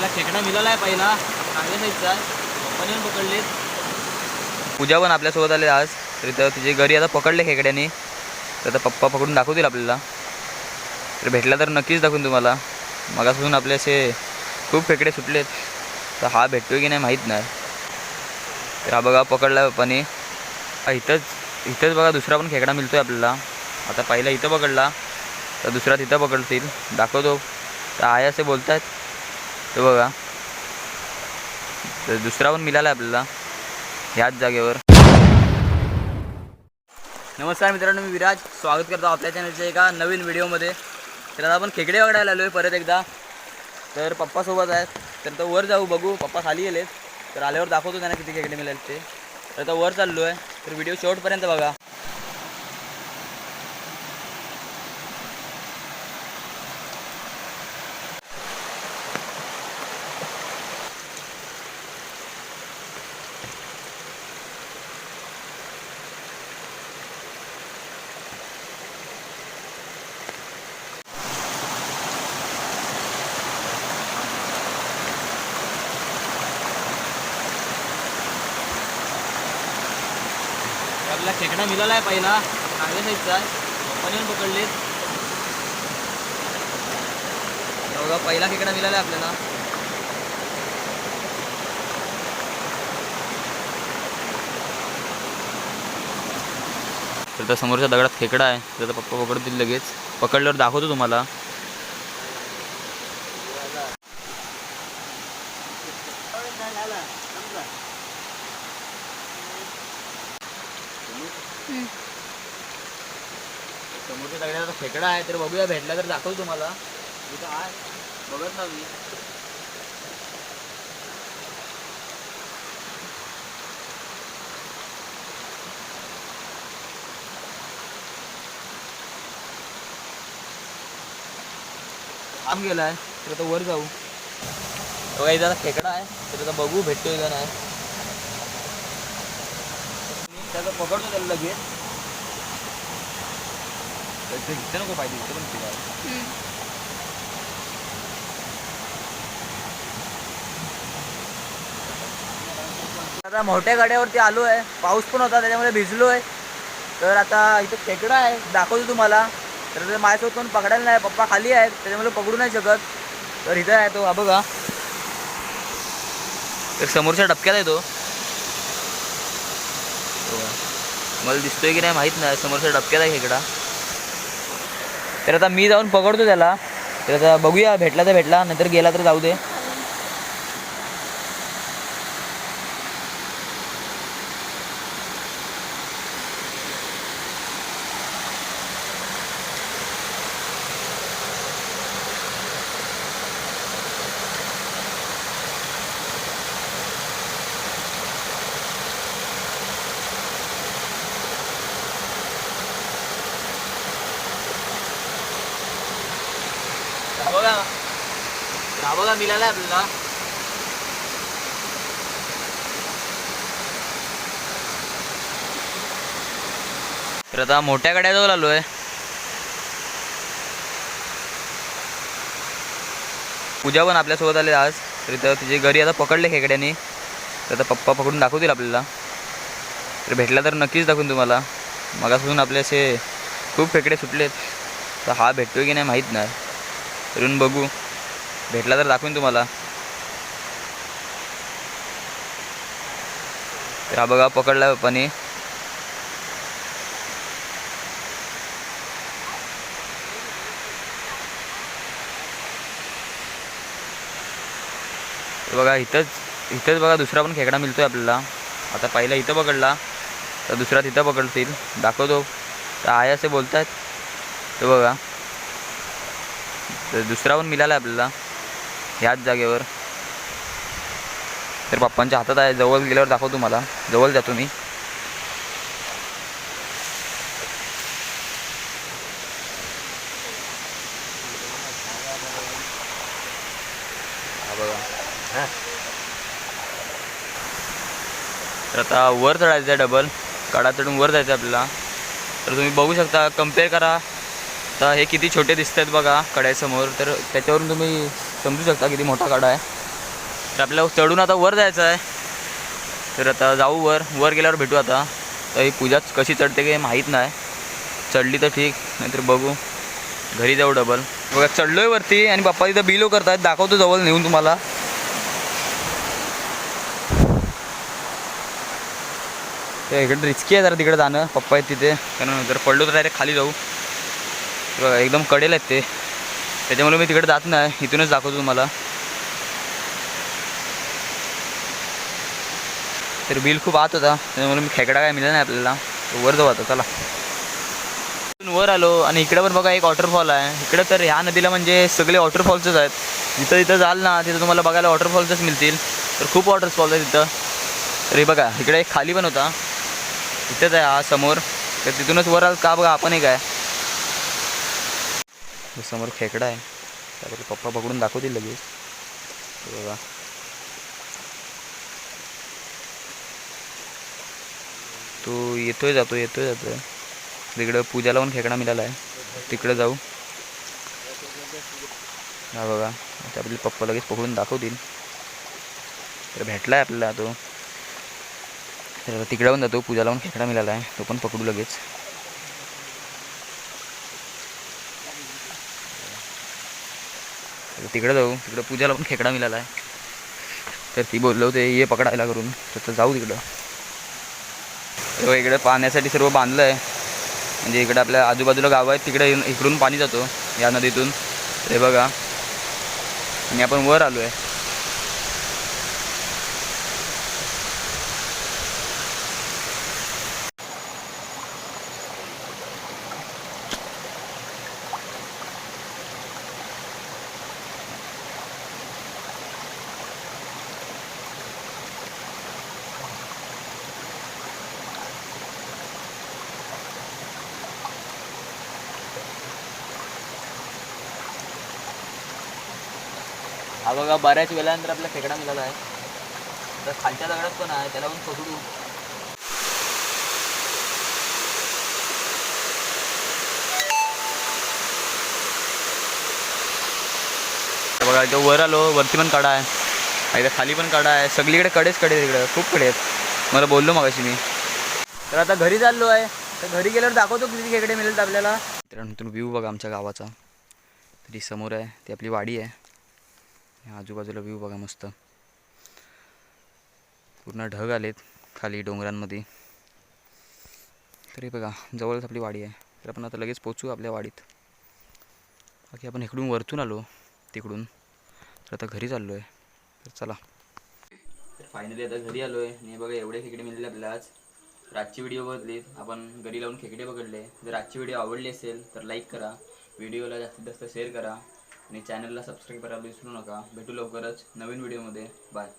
आपला खेकडा मिळाला आहे पहिला चांगल्या साईजचा आहे पप्पाने पण पकडलेत. पूजा पण आपल्यासोबत आले आज. तर तिचे घरी आता पकडले खेकड्याने. तर आता पप्पा पकडून दाखवतील आपल्याला. तर भेटला तर नक्कीच दाखवून तुम्हाला. मगापासून आपले असे खूप खेकडे सुटलेत. तर हा भेटतो की नाही माहीत नाही. तर हा बघा पकडला पप्पाने. इथंच इथंच बघा दुसरा पण खेकडा मिळतो आहे आपल्याला. आता पहिला इथं पकडला. तर दुसरा तिथं पकडतील. दाखवतो. तर आहे असे बोलत आहेत बघा. तर दुसरा पण मिळाला आपल्याला. ह्याच जागेवर. नमस्कार मित्रांनो मी विराज. स्वागत करतो आपल्या चॅनलच्या एका नवीन व्हिडिओमध्ये तर आता आपण खेकडे वगडायला आलो आहे परत एकदा. तर पप्पासोबत आहेत. तर तो वर जाऊ बघू. पप्पा खाली गेलेत. तर आल्यावर दाखवतो त्यांना किती खेकडे मिळाले ते. तर आता वर चाललो आहे तर व्हिडिओ शेवटपर्यंत बघा. त्याला खेकडा मिळाला आहे पहिला. चांगल्या साईजचा आहे. पप्पाने पण पकडलेत बघा पहिला खेकडा मिळाला आहे आपल्याला. तर त्या समोरच्या दगडात खेकडा आहे. त्याचा पप्पा पकडतील लगेच. पकडल्यावर दाखवतो तुम्हाला समोरच्या दगडात आता खेकडा आहे तर बघूया भेटला तर दाखवू तुम्हाला. इथं आहे. बघत ना मी आम गेला आहे तर आता वर जाऊ. बघा इथं खेकडा आहे तर आता बघू भेटतोय का नाही. त्याचा पकडतो त्याला लगेच. इथं नको पाहिजे इथं पण फिरायला आता मोठ्या गाड्यावरती आलो आहे. पाऊस पण होता त्याच्यामुळे भिजलो आहे. तर आता इथं खेकडा आहे. दाखवतो तुम्हाला. तर ते माझ्यासोबत कोण पकडायला नाही. पप्पा खाली आहेत. त्याच्यामुळे पकडू नाही शकत. तर इथं आहे तो. हा बघा. तर समोरच्या डबक्यात आहे तो. मला दिसतोय की नाही माहीत नाही. समोरच्या डबक्यात आहे खेकडा. तर आता मी जाऊन पकडतो त्याला. तर आता बघूया भेटला तर भेटला नंतर गेला तर जाऊ दे. बघा हा बघा मिळाला आपल्याला तर आता मोठ्या गाड्याजवळ आलो आहे पूजा पण आपल्यासोबत आले आज. तर इथं तिचे घरी आता पकडले खेकड्याने. तर आता पप्पा पकडून दाखवतील आपल्याला. तर भेटला तर नक्कीच दाखवून तुम्हाला. मगापासून आपले असे खूप खेकडे सुटलेत. तर हा भेटतोय की नाही माहीत नाही. तरून बघू. भेटला तर दाखवीन तुम्हाला. तर हा बघा पकडला पप्पाने. बघा इथंच इथंच बघा दुसरा पण खेकडा मिळतोय आपल्याला. आता पहिला इथं पकडला तर दुसरा तिथं पकडतील. दाखवतो. तर आहे असे बोलतात तर ते बघा. तर दुसरा पण मिळाला आहे आपल्याला. ह्याच जागेवर. तर पप्पांच्या हातात आहे. जवळ गेल्यावर दाखवतो मला जवळ जातो मी तर आता वर चढायचं आहे डबल काढा चढून वर जायचं आहे आपल्याला. तर तुम्ही बघू शकता कंपेअर करा. तर हे किती छोटे दिसत आहेत बघा कड्यासमोर. तर त्याच्यावरून तुम्ही समजू शकता किती मोठा कडा आहे. तर आपल्याला चढून आता वर जायचं आहे. तर आता जाऊ वर. वर गेल्यावर भेटू आता. तर ही पूजाच कशी चढते काही माहीत नाही. चढली तर ठीक नाहीतर बघू. घरी जाऊ डबल बघा चढलोय वरती आणि पप्पा तिथं बिलो करतायत. दाखवतो जवळ नेऊन तुम्हाला. ते इकडे रिस्की आहे जरा तिकडे जाणं. पप्पा आहेत तिथे. कारण जर पडलो तर डायरेक्ट खाली जाऊ. एकदम कडेल आहेत ते. त्याच्यामुळे मी तिकडे जात नाही. इथूनच दाखवतो तुम्हाला. तर बिल खूप आत होता. त्याच्यामुळे मी खेकडा काय मिळाला नाही आपल्याला. वर जाऊ आता चला. वर आलो आणि इकडे पण बघा एक वॉटरफॉल आहे. इकडं तर ह्या नदीला म्हणजे सगळे वॉटरफॉल्सच आहेत. जिथं जिथं जाल ना तिथं तुम्हाला बघायला वॉटरफॉल्सच मिळतील. तर खूप वॉटरफॉल्स आहे तिथं तर हे बघा इकडे एक खाली पण होता. इथंच आहे हा समोर. तर तिथूनच वर आल का बघा आपण एक आहे. हे समोर खेकडा आहे. त्याबद्दल पप्पा पकडून दाखवतील लगेच. बघा. तो येतोय जातो येतोय जातोय. तिकडं पूजाला पण खेकडा मिळाला आहे. तिकडं जाऊ. हा बघा. त्यापैकी पप्पा लगेच पकडून दाखवतील. तर भेटला आहे आपल्याला तो. तर तिकडं पण जातो. पूजाला पण खेकडा मिळाला आहे. तो पण पकडू लगेच. तर तिकडं जाऊ. तिकडं पूजाला पण खेकडा मिळाला आहे. तर ती बोललो होते ये पकडायला करून. तर जाऊ तिकडं. हो, इकडं पाण्यासाठी सर्व बांधलं आहे. म्हणजे इकडं आपल्या आजूबाजूला गावं आहेत तिकडे इकडून- इकडून पाणी जातो या नदीतून. हे बघा. आणि आपण वर आलो आहे. हा बघा बऱ्याच वेळानंतर आपला खेकडा मिळाला आहे. तर खालच्या दगडात पण आहे त्याला पण पकडू बघा इथं वर आलो वरती पण कडा आहे. इथं खाली पण कडा आहे. सगळीकडे कडेच कडे आहेत तिकडे खूप कडे आहेत. मला बोललो मगाशी मी. तर आता घरी चाललो आहे. तर घरी गेल्यावर दाखवतो किती खेकडे मिळेल आपल्याला. मित्रांनो व्ह्यू बघा आमच्या गावाचा. तरी समोर आहे ती आपली वाडी आहे. आजूबाजूला व्ह्यू बघा मस्त. पूर्ण ढग आलेत खाली डोंगरांमध्ये. तरी बघा जवळच आपली वाडी आहे. तर आपण आता लगेच पोचू आपल्या वाडीत. बाकी आपण इकडून वरतून आलो तिकडून. तर आता घरी चाललो आहे तर चला. तर फायनली आता घरी आलो आहे आणि बघा एवढे खेकडे मिळाले आपल्याला आज. तर आजची व्हिडिओ बघितली आपण घरी लावून खेकडे पकडले. जर आजची व्हिडिओ आवडली असेल तर लाईक करा. व्हिडिओला जास्तीत जास्त शेअर करा. आणि चॅनलला सबस्क्राईब करायला विसरू नका. भेटू लवकरच नवीन व्हिडिओमध्ये बाय